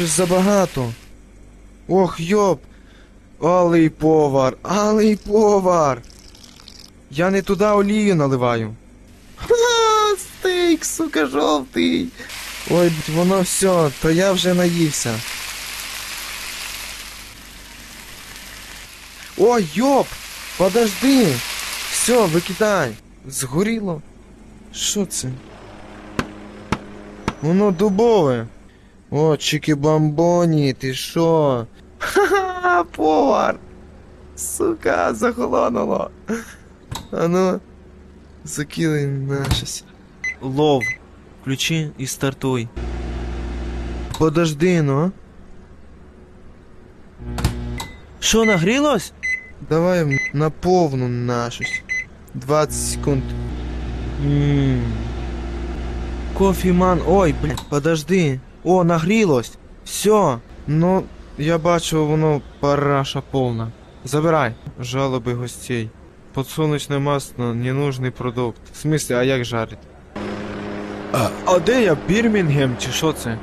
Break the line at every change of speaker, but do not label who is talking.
Щось забагато. Ох, йоп. Алий повар, алий повар. Я не туди олію наливаю. Ха, стейк, сука, жовтий. Ой, воно все, то я вже наївся. Ой, йоп! Подожди! Все, викидай! Згоріло. Що це? Воно дубове. О, чики-бамбоні, ти що? Ха-ха, повар! Сука, захолонуло. А ну, закидай на щось.
Лов. Включи і стартуй.
Подожди, ну.
Що, нагрілось?
Давай на повну на щось. 20 секунд.
Ммм.
Кофіман, ой, блядь, подожди. О, нагрілось. Все. Ну, я бачу, воно параша повна. Забирай. Жалоби гостей. Подсолнечне масло, ненужний продукт. В смысле, а як жарить? А, а де я? Бірмінгем чи що це?